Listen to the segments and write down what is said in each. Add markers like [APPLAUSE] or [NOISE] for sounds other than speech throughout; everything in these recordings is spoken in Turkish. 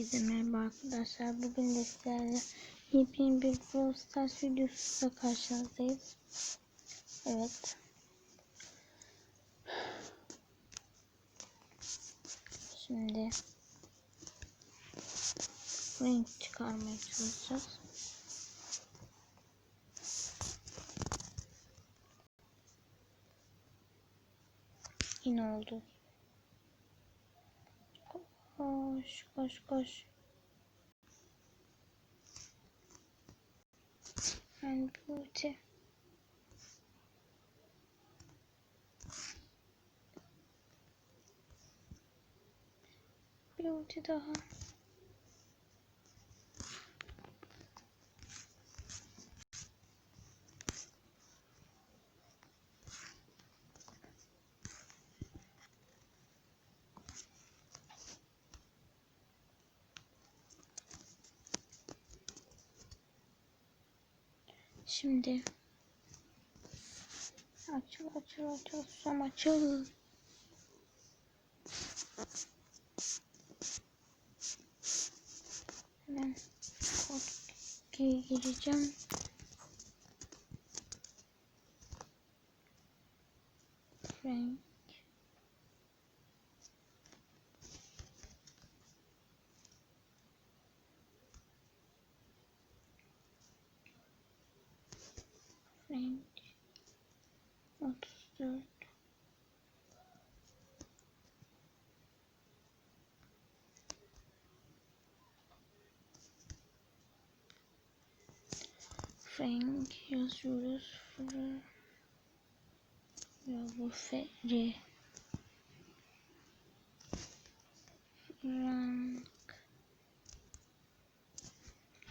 Herkese merhaba arkadaşlar. Bugün de sizlerle yepyeni bir Brawl Stars videosuyla karşınızdayız. Evet. Şimdi renk çıkarmaya çalışacağız. Yine oldu. Koş koş koş. Ben Beauty. Beauty daha. Şimdi açıl açıl açıl susam açıl. Hemen kod gireceğim. Frank. Frank 34 Frank yazıyoruz. Ya bu F C Frank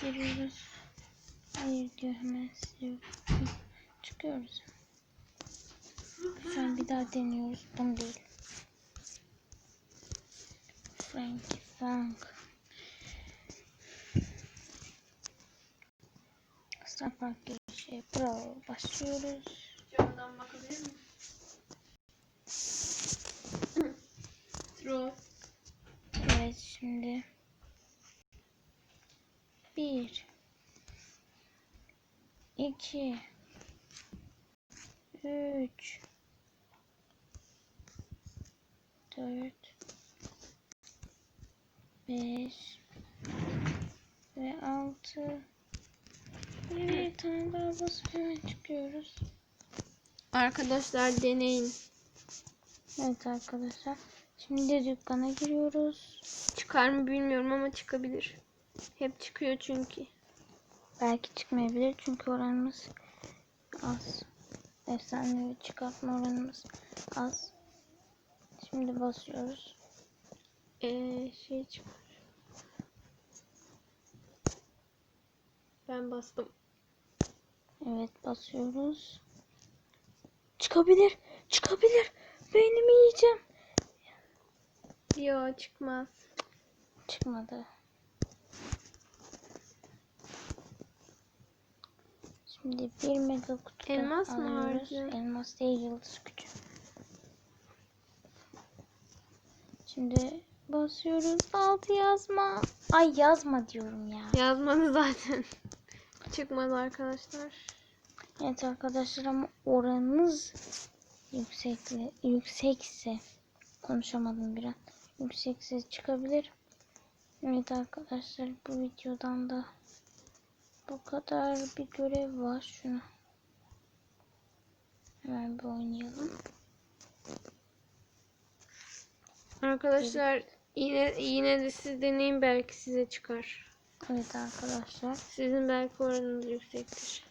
giriyoruz. Hayır siliyor. Çıkıyoruz. Şu bir daha deniyoruz. Bunu değil. Frank, Frank. Starpark girişi. Bravo. Başlıyoruz. Camdan bakabilir miyim? Throw. Evet şimdi. Bir. iki, Üç. Dört. Beş. Ve altı. Bir tane daha basıp çıkıyoruz. Arkadaşlar deneyin. Evet arkadaşlar. Şimdi de dükkana giriyoruz. Çıkar mı bilmiyorum ama çıkabilir. Hep çıkıyor çünkü. Belki çıkmayabilir çünkü oranımız az. Efsanevi çıkartma oranımız az. Şimdi basıyoruz. Ee, şey çıkar. Ben bastım. Evet basıyoruz. Çıkabilir. Çıkabilir. Beynimi yiyeceğim. Yo çıkmaz. Çıkmadı. Şimdi bir mega kutu Elmas mı alıyoruz. Elmas değil yıldız gücü. Şimdi basıyoruz. Altı yazma. Ay yazma diyorum ya. Yazmadı zaten. [LAUGHS] Çıkmadı arkadaşlar. Evet arkadaşlar ama oranınız yüksekle, yüksekse konuşamadım bir an. Yüksekse çıkabilir. Evet arkadaşlar bu videodan da bu kadar bir görev var. Şunu hemen bir oynayalım. Arkadaşlar yine yine de siz deneyin belki size çıkar. Evet arkadaşlar. Sizin belki oranınız yüksektir.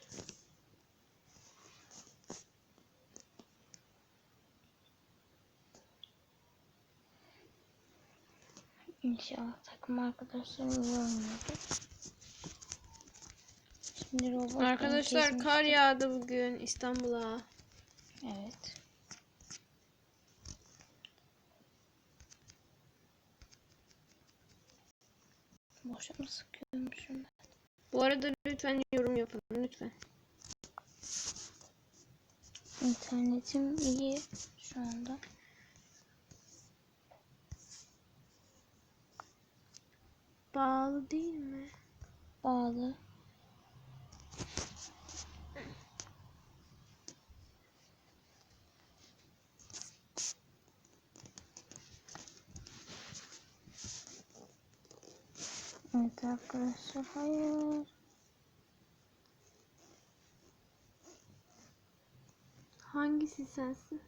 İnşallah takım arkadaşlarım iyi oynuyordur. Şimdi robot Arkadaşlar kar yağdı bugün İstanbul'a. Evet. Boşa mı sıkıyormuşum ben? Bu arada lütfen yorum yapın lütfen. İnternetim iyi şu anda. Bağlı değil mi? Bağlı. Evet arkadaşlar hayır. Hangisi sensin?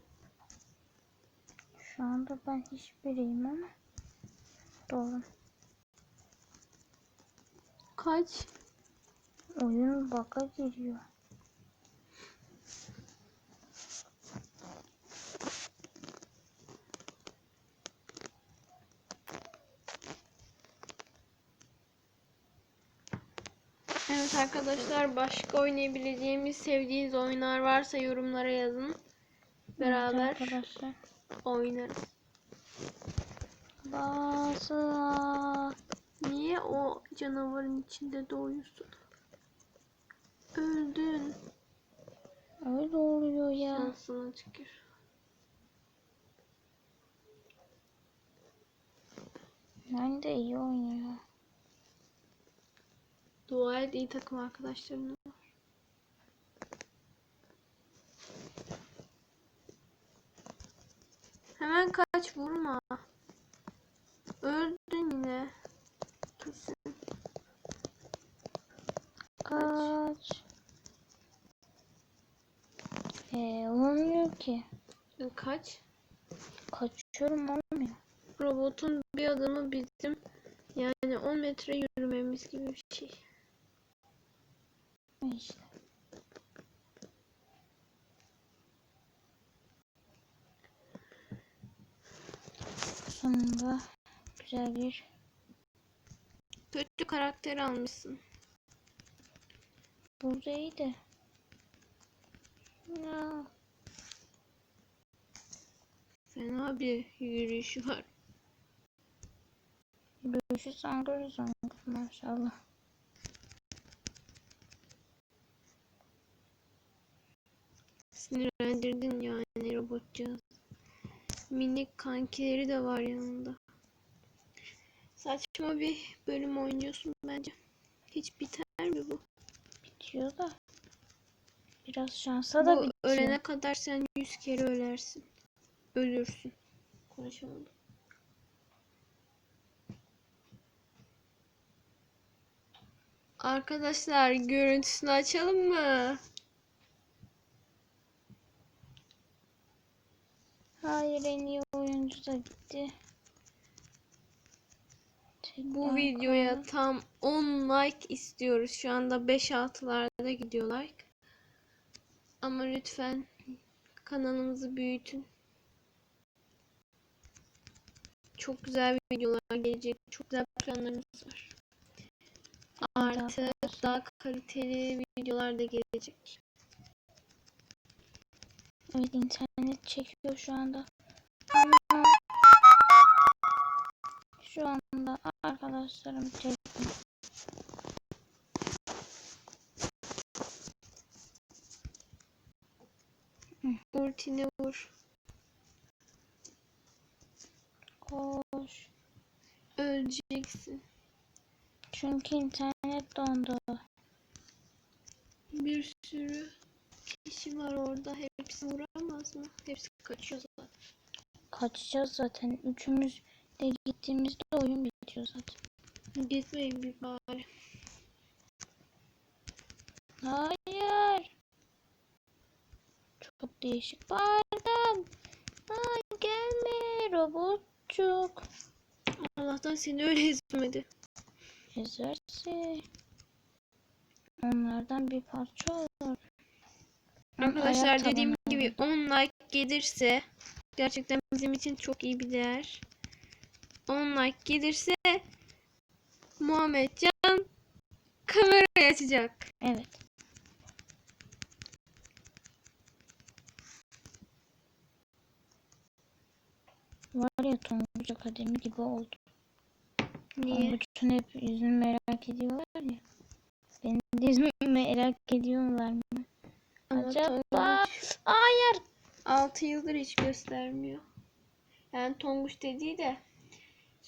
Şu anda ben hiçbiriyim ama doğru. Kaç? Oyun baka giriyor. Evet arkadaşlar başka oynayabileceğimiz sevdiğiniz oyunlar varsa yorumlara yazın. Beraber Evet arkadaşlar. oynarız. Bazı Niye o canavarın içinde doğuyorsun? Öldün. öyle oluyor ya. Şansına tükür. Ben de iyi oynuyor. Dua et iyi takım arkadaşların var. Hemen kaç vurma. Öldün yine. Kaç. Ee, olmuyor ki. Kaç? Kaçıyorum olmuyor. Robotun bir adımı bizim yani 10 metre yürümemiz gibi bir şey. İşte. Sonunda güzel bir Kötü karakter almışsın. Burada iyiydi. Ya, Fena bir yürüyüşü var. Görüşü sangır sangır maşallah. Sinirlendirdin yani robotcağız. Minik kankileri de var yanında. Saçma bir bölüm oynuyorsun bence. Hiç biter? Bitiyor da. Biraz şansa da bu bitiyor. ölene kadar sen yüz kere ölersin. Ölürsün. Konuşamadım. Arkadaşlar görüntüsünü açalım mı? Hayır en iyi oyuncu da gitti. Bu videoya tam 10 like istiyoruz. Şu anda 5-6'larda gidiyor like. Ama lütfen kanalımızı büyütün. Çok güzel videolar gelecek. Çok güzel planlarımız var. Artı daha kaliteli videolar da gelecek. Evet internet çekiyor şu anda. Ama şu anda arkadaşlarım çekmiyor. Ultini vur. Koş. Öleceksin. Çünkü internet dondu. Bir sürü kişi var orada. Hepsi vuramaz mı? Hepsi kaçıyor zaten. Kaçacağız zaten. Üçümüz de gittiğimizde oyun bitiyor zaten. Gitmeyin bir bari. Hayır. Çok değişik bağırdım. Ay gelme robotçuk. Allah'tan seni öyle ezmedi. Ezerse onlardan bir parça olur. Arkadaşlar dediğim gibi 10 like gelirse gerçekten bizim için çok iyi bir değer. 10 like gelirse Muhammedcan kamerayı açacak. Evet. Var ya Tonguç Akademi gibi oldu. Niye? Tonguç'un hep yüzünü merak ediyorlar ya. Benim de yüzümü merak ediyorlar mı? Ama Acaba? Tonguç Hayır. 6 yıldır hiç göstermiyor. Yani Tonguç dediği de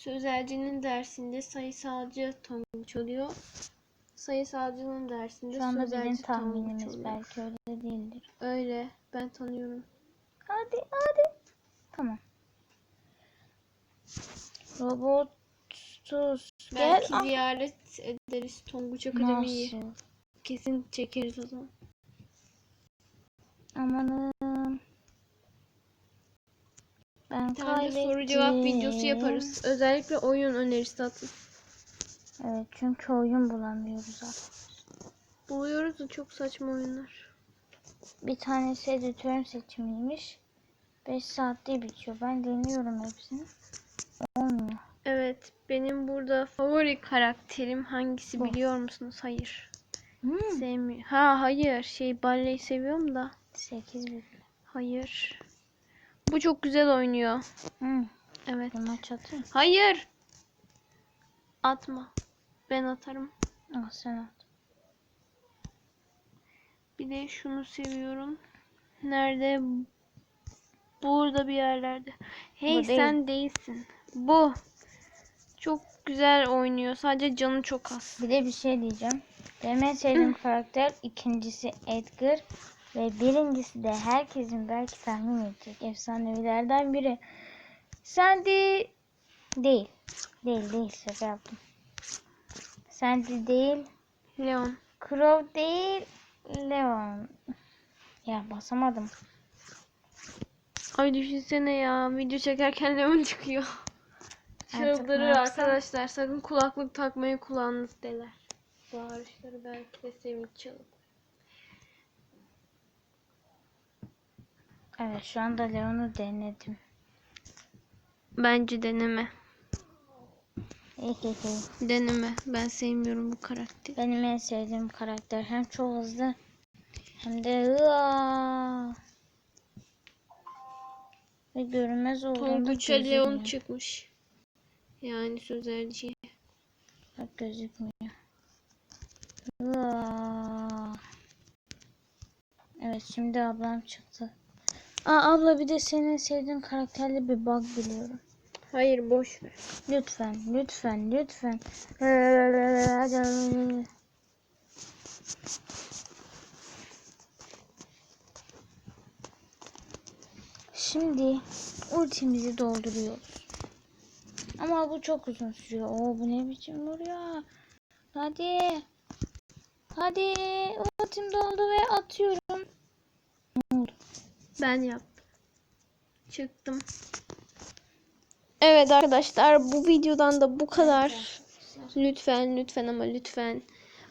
Sözelcinin dersinde sayısalcı Tonguç oluyor. Sayısalcının dersinde Şu anda sözelci Tonguç tahminimiz oluyor. belki öyle değildir. Öyle. Ben tanıyorum. Hadi hadi. Tamam. Robotus. Gel. Belki Ah, ziyaret ederiz Tonguç Akademi'yi. Nasıl? Kesin çekeriz o zaman. Amanım. Ben Bir tane kaybettim. soru cevap videosu yaparız. Özellikle oyun önerisi atın. Evet çünkü oyun bulamıyoruz artık. Buluyoruz da çok saçma oyunlar. Bir tanesi editörün seçimiymiş. 5 saatte bitiyor. Ben deniyorum hepsini. Olmuyor. Evet, benim burada favori karakterim hangisi Bu. biliyor musunuz? Hayır. Hmm. Sevmiyor. Ha hayır. Şey Barley'i seviyorum da. 8 bir. Hayır. Bu çok güzel oynuyor. Hmm. Evet. Bir maç atayım. Hayır. Atma. Ben atarım. Al sen at. Bir de şunu seviyorum. Nerede? Burada bir yerlerde. Hey Bu değil. sen değilsin. Bu. Çok güzel oynuyor. Sadece canı çok az. Bir de bir şey diyeceğim. Benim en sevdiğim karakter ikincisi Edgar. Ve birincisi de herkesin belki tahmin edecek efsanevilerden biri. Sandy değil. Değil değil şaka yaptım. Sandy değil. Leon. Crow değil. Leon. Ya basamadım. Ay düşünsene ya. Video çekerken Leon çıkıyor. Çıldırır arkadaşlar. Sakın kulaklık takmayı kulağınız deler. Bağırışları belki de sevinç çalır. Evet şu anda Leon'u denedim. Bence deneme. Deneme. Ben sevmiyorum bu karakteri. Benim en sevdiğim karakter hem çok hızlı hem de hıa. Ve görünmez olduğunda Tonguç'a Leon çıkmış. Yani sözerci. Bak gözükmüyor. Hıa. Evet şimdi ablam çıktı. Aa abla bir de senin sevdiğin karakterli bir bug biliyorum. Hayır boş ver. Lütfen, lütfen, lütfen. Şimdi ultimizi dolduruyoruz. Ama bu çok uzun sürüyor. Oo bu ne biçim vuruyor? Hadi. Hadi. Ultim doldu ve atıyorum. Ben yaptım. Çıktım. Evet arkadaşlar bu videodan da bu kadar. Lütfen lütfen ama lütfen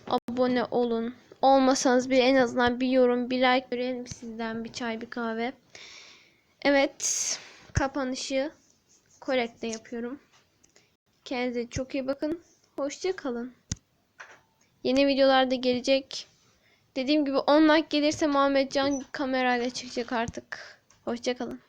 abone olun. Olmasanız bir en azından bir yorum, bir like görelim sizden bir çay, bir kahve. Evet, kapanışı korekte yapıyorum. Kendinize çok iyi bakın. Hoşça kalın. Yeni videolarda gelecek. Dediğim gibi 10 like gelirse Muhammedcan kamerayla çıkacak artık. Hoşça kalın.